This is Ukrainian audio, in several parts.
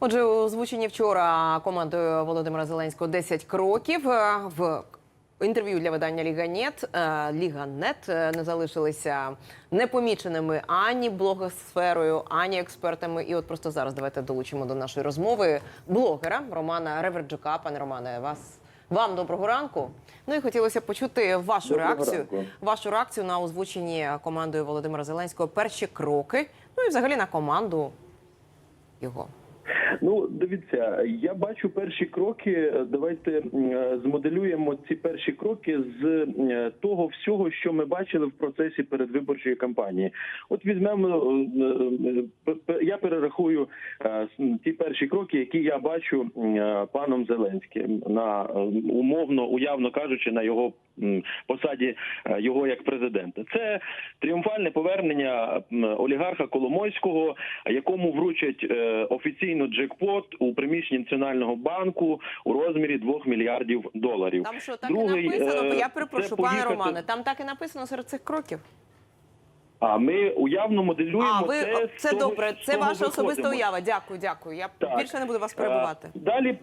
Отже, озвучені вчора командою Володимира Зеленського 10 кроків Е, в інтерв'ю для видання Ліганет. е, Ліганет е, не залишилися непоміченими ані блогосферою, ані експертами. І от просто зараз давайте долучимо до нашої розмови блогера Романа Реверджука. Пане Романе, вас. Вам доброго ранку. Ну і хотілося почути вашу Доброго реакцію. ранку. Вашу реакцію на озвучені командою Володимира Зеленського перші кроки. Ну і взагалі на команду його. Ну, дивіться, я бачу перші кроки. Давайте е, змоделюємо ці перші кроки з е, того всього, що ми бачили в процесі передвиборчої кампанії. От візьмемо е, е, п- я перерахую е, ті перші кроки, які я бачу е, паном Зеленським на е, умовно, уявно кажучи, на його посаді е, його як президента. Це тріумфальне повернення олігарха Коломойського, якому вручать е, офіційно джекпот у приміщенні Національного банку у розмірі 2 мільярдів доларів. Там що так Другий, і написано? е, я це перепрошую, пане поїхати- Романе. Там так і написано серед цих кроків. А ми уявно моделюємо А ви те, це того, добре. Це ваша особиста виходимо. уява. Дякую, дякую. Я Так. більше не буду вас перебувати. Е, Далі е,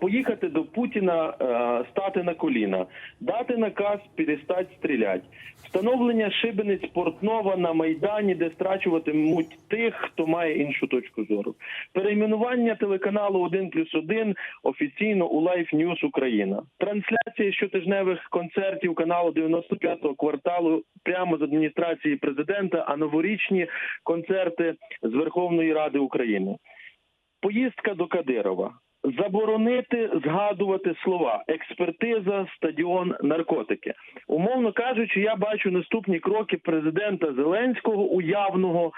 поїхати до Путіна, е, стати на коліна, дати наказ перестати стріляти. Встановлення шибениць Портнова на Майдані, де страчуватимуть тих, хто має іншу точку зору. Перейменування телеканалу 1 плюс 1 офіційно у Life News Україна. Трансляція щотижневих концертів каналу 95-го кварталу прямо з адміністрації президента, а новорічні концерти з Верховної Ради України. Поїздка до Кадирова. Заборонити згадувати слова експертиза, стадіон, наркотики. Умовно кажучи, я бачу наступні кроки президента Зеленського уявного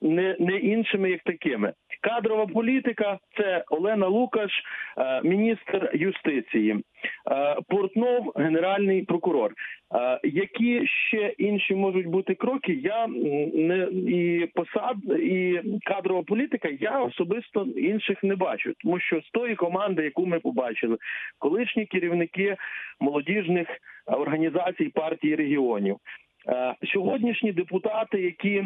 не, не іншими як такими. Кадрова політика це Олена Лукаш, е, міністр юстиції, е, Портнов, генеральний прокурор. Е, які ще інші можуть бути кроки? Я не і посад, і кадрова політика. Я особисто інших не бачу, тому що з тої команди, яку ми побачили, колишні керівники молодіжних організацій партії регіонів, сьогоднішні депутати, які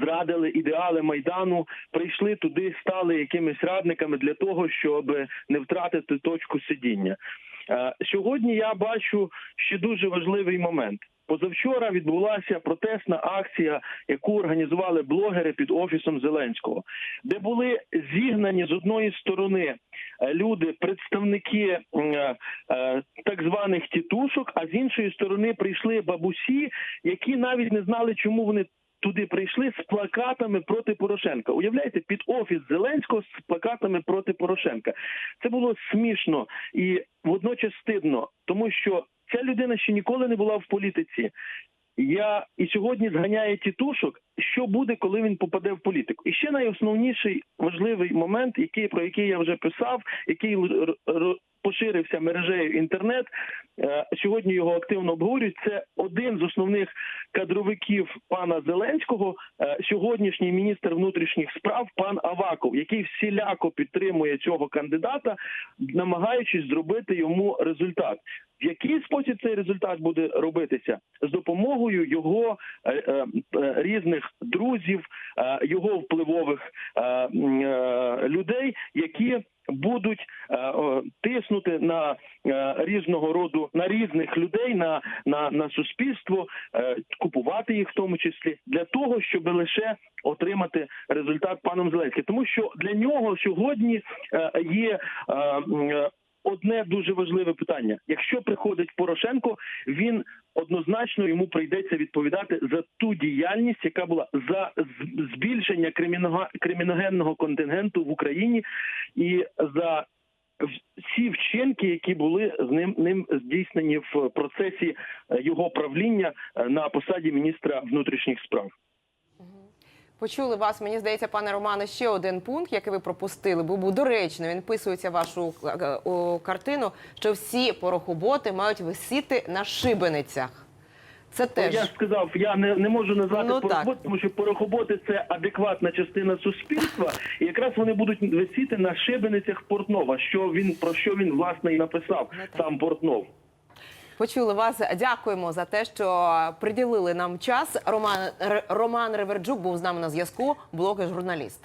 зрадили ідеали майдану, прийшли туди, стали якимись радниками для того, щоб не втратити точку сидіння. Е, Сьогодні я бачу ще дуже важливий момент. Позавчора відбулася протестна акція, яку організували блогери під офісом Зеленського, де були зігнані з одної сторони е, люди, представники е, так званих тітушок, а з іншої сторони прийшли бабусі, які навіть не знали, чому вони туди прийшли з плакатами проти Порошенка. Уявляєте, під офіс Зеленського з плакатами проти Порошенка. Це було смішно і водночас стидно, тому що ця людина ще ніколи не була в політиці. Я і сьогодні зганяє тітушок, що буде, коли він попаде в політику. І ще найосновніший важливий момент, який про який я вже писав, який поширився мережею інтернет. е, Сьогодні його активно обговорюють. Це один з основних кадровиків пана Зеленського, е, сьогоднішній міністр внутрішніх справ пан Аваков, який всіляко підтримує цього кандидата, намагаючись зробити йому результат. Який спосіб цей результат буде робитися з допомогою його е, е, різних друзів, е, його впливових людей, які будуть тиснути на різного роду на різних людей, на, на, на суспільство, купувати їх в тому числі для того, щоб лише отримати результат паном Зеленським. Тому що для нього сьогодні є. Одне дуже важливе питання: якщо приходить Порошенко, він однозначно йому прийдеться відповідати за ту діяльність, яка була за збільшення криміногенного контингенту в Україні, і за всі вчинки, які були з ним ним здійснені в процесі е, його правління е, на посаді міністра внутрішніх справ. Почули вас, мені здається, пане Романе, ще один пункт, який ви пропустили, бо був доречно. Він вписується в вашу е, картину, що всі порохоботи мають висіти на шибеницях. Це теж Я ж сказав, я не, не можу назвати Ну, порохобот, тому що порохоботи це адекватна частина суспільства, і якраз вони будуть висіти на шибеницях Портнова. Що він про що він власне і написав Ну, сам Портнов. Почули вас. Дякуємо за те, що приділили нам час. Роман Р- Роман Реверджук був з нами на зв'язку, блогер журналіст.